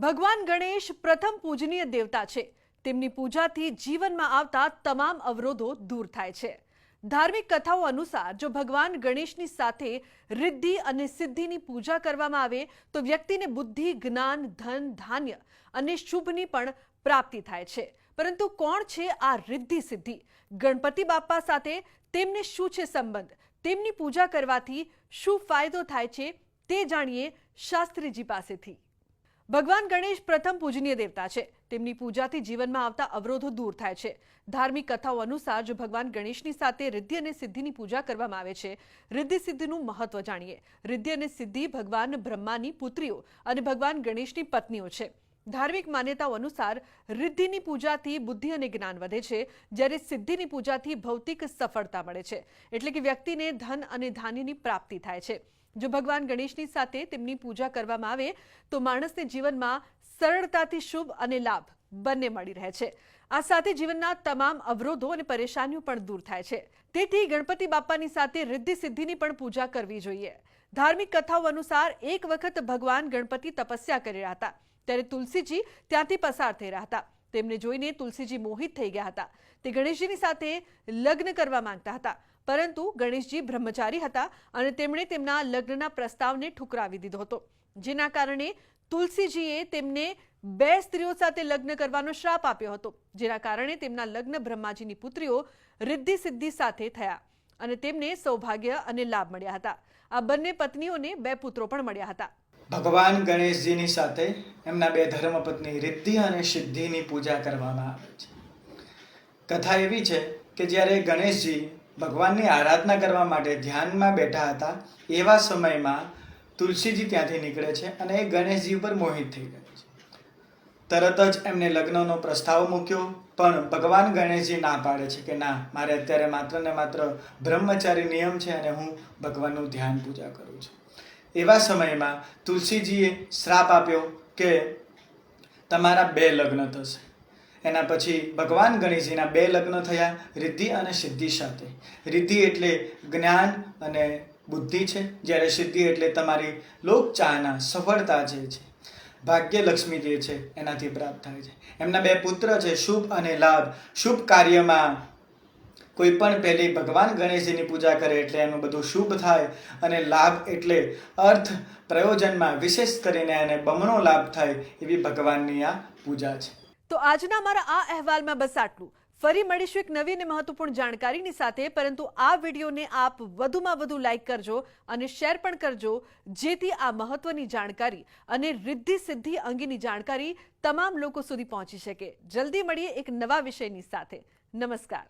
ભગવાન ગણેશ પ્રથમ પૂજનીય દેવતા છે. તેમની પૂજાથી જીવનમાં આવતા તમામ અવરોધો દૂર થાય છે. ધાર્મિક કથાઓ અનુસાર, જો ભગવાન ગણેશની સાથે રિદ્ધિ અને સિદ્ધિની પૂજા કરવામાં આવે, તો વ્યક્તિને બુદ્ધિ, જ્ઞાન, ધન, ધાન્ય અને શુભની પણ પ્રાપ્તિ થાય છે. પરંતુ કોણ છે આ રિદ્ધિ સિદ્ધિ? ગણપતિ બાપ્પા સાથે તેમને શું છે સંબંધ? તેમની પૂજા કરવાથી શું ફાયદો થાય છે તે જાણીએ શાસ્ત્રીજી પાસેથી. ભગવાન ગણેશ પ્રથમ પૂજનીય દેવતા છે. તેમની પૂજાથી જીવનમાં આવતા અવરોધો દૂર થાય છે. ધાર્મિક કથાઓ અનુસાર જો ભગવાન ગણેશની સાથે રિદ્ધિ અને સિદ્ધિની પૂજા કરવામાં આવે છે, રિદ્ધિ સિદ્ધિનું મહત્વ જાણીએ. રિદ્ધિ અને સિદ્ધિ ભગવાન બ્રહ્માની પુત્રીઓ અને ભગવાન ગણેશની પત્નીઓ છે. ધાર્મિક માન્યતાઓ અનુસાર રિદ્ધિની પૂજાથી બુદ્ધિ અને જ્ઞાન વધે છે, જ્યારે સિદ્ધિની પૂજાથી ભૌતિક સફળતા મળે છે. એટલે કે વ્યક્તિને ધન અને ધાન્યની પ્રાપ્તિ થાય છે. જો ભગવાન ગણેશની સાથે તેમની પૂજા કરવામાં આવે, તો માણસને જીવનમાં સરળતાથી શુભ અને લાભ બંને મળી રહે છે. આ સાથે જીવનના તમામ અવરોધો અને પરેશાનીઓ પણ દૂર થાય છે. તેથી ગણપતિ બાપ્પાની સાથે રિદ્ધિ સિદ્ધિની પણ પૂજા કરવી જોઈએ. ધાર્મિક કથાઓ અનુસાર એક વખત ભગવાન ગણપતિ તપસ્યા કરી રહ્યા હતા. ત્યારે તુલસીજી ત્યાંથી પસાર થઈ રહ્યા હતા. તેમને જોઈને તુલસીજી મોહિત થઈ ગયા હતા. તે ગણેશજીની સાથે લગ્ન કરવા માંગતા હતા. પરંતુ ગણેશજી બ્રહ્મચારી હતા અને તેમણે તેમના લગ્નના પ્રસ્તાવને ઠુકરાવી દીધો હતો. જેના કારણે તુલસીજીએ તેમને બે સ્ત્રીઓ સાથે લગ્ન કરવાનો શ્રાપ આપ્યો હતો. જેના કારણે તેમના લગ્ન બ્રહ્માજીની પુત્રીઓ રિદ્ધિ સિદ્ધિ સાથે થયા અને તેમને સૌભાગ્ય અને લાભ મળ્યા હતા. આ બંને પત્નીઓને બે પુત્રો પણ મળ્યા હતા. ભગવાન ગણેશજીની સાથે એમના બે ધર્મપત્ની રિદ્ધિ અને સિદ્ધિની પૂજા કરવામાં આવે છે. કથા એવી છે કે જ્યારે ગણેશજી ભગવાનની આરાધના કરવા માટે ધ્યાનમાં બેઠા હતા, એવા સમયમાં તુલસીજી ત્યાંથી નીકળે છે અને એ ગણેશજી ઉપર મોહિત થઈ ગયા છે. તરત જ એમને લગ્નનો પ્રસ્તાવ મૂક્યો, પણ ભગવાન ગણેશજી ના પાડે છે કે ના, મારે અત્યારે માત્ર ને માત્ર બ્રહ્મચારી નિયમ છે અને હું ભગવાનનું ધ્યાન પૂજા કરું છું. એવા સમયમાં તુલસીજીએ શ્રાપ આપ્યો કે તમારા બે લગ્ન થશે. એના પછી ભગવાન ગણેશજીના બે લગ્ન થયા રિદ્ધિ અને સિદ્ધિ સાથે. રિદ્ધિ એટલે જ્ઞાન અને બુદ્ધિ છે. જ્યારે સિદ્ધિ એટલે તમારી લોકચાહના, સફળતા જે છે. ભાગ્યલક્ષ્મી જે છે, એનાથી પ્રાપ્ત થાય છે. એમના બે પુત્ર છે, શુભ અને લાભ. શુભ કાર્યમાં કોઈ પણ પહેલી ભગવાન ગણેશજીની પૂજા કરે એટલે એનું બધું શુભ થાય અને લાભ એટલે અર્થ પ્રયોજનમાં વિશેષ કરીને એને બમણો લાભ થાય એવી ભગવાનની આ પૂજા છે. તો આજના મારા આ અહેવાલમાં બસ આટલું. ફરી મળીશું એક નવી અને મહત્વપૂર્ણ જાણકારીની સાથે, પરંતુ આ વિડીયોને આપ વધુમાં વધુ લાઇક કરજો અને શેર પણ કરજો, જેથી આ મહત્વની જાણકારી અને રિદ્ધિ સિદ્ધિ અંગેની જાણકારી તમામ લોકો સુધી પહોંચી શકે. જલ્દી મળીએ એક નવા વિષયની સાથે. નમસ્કાર.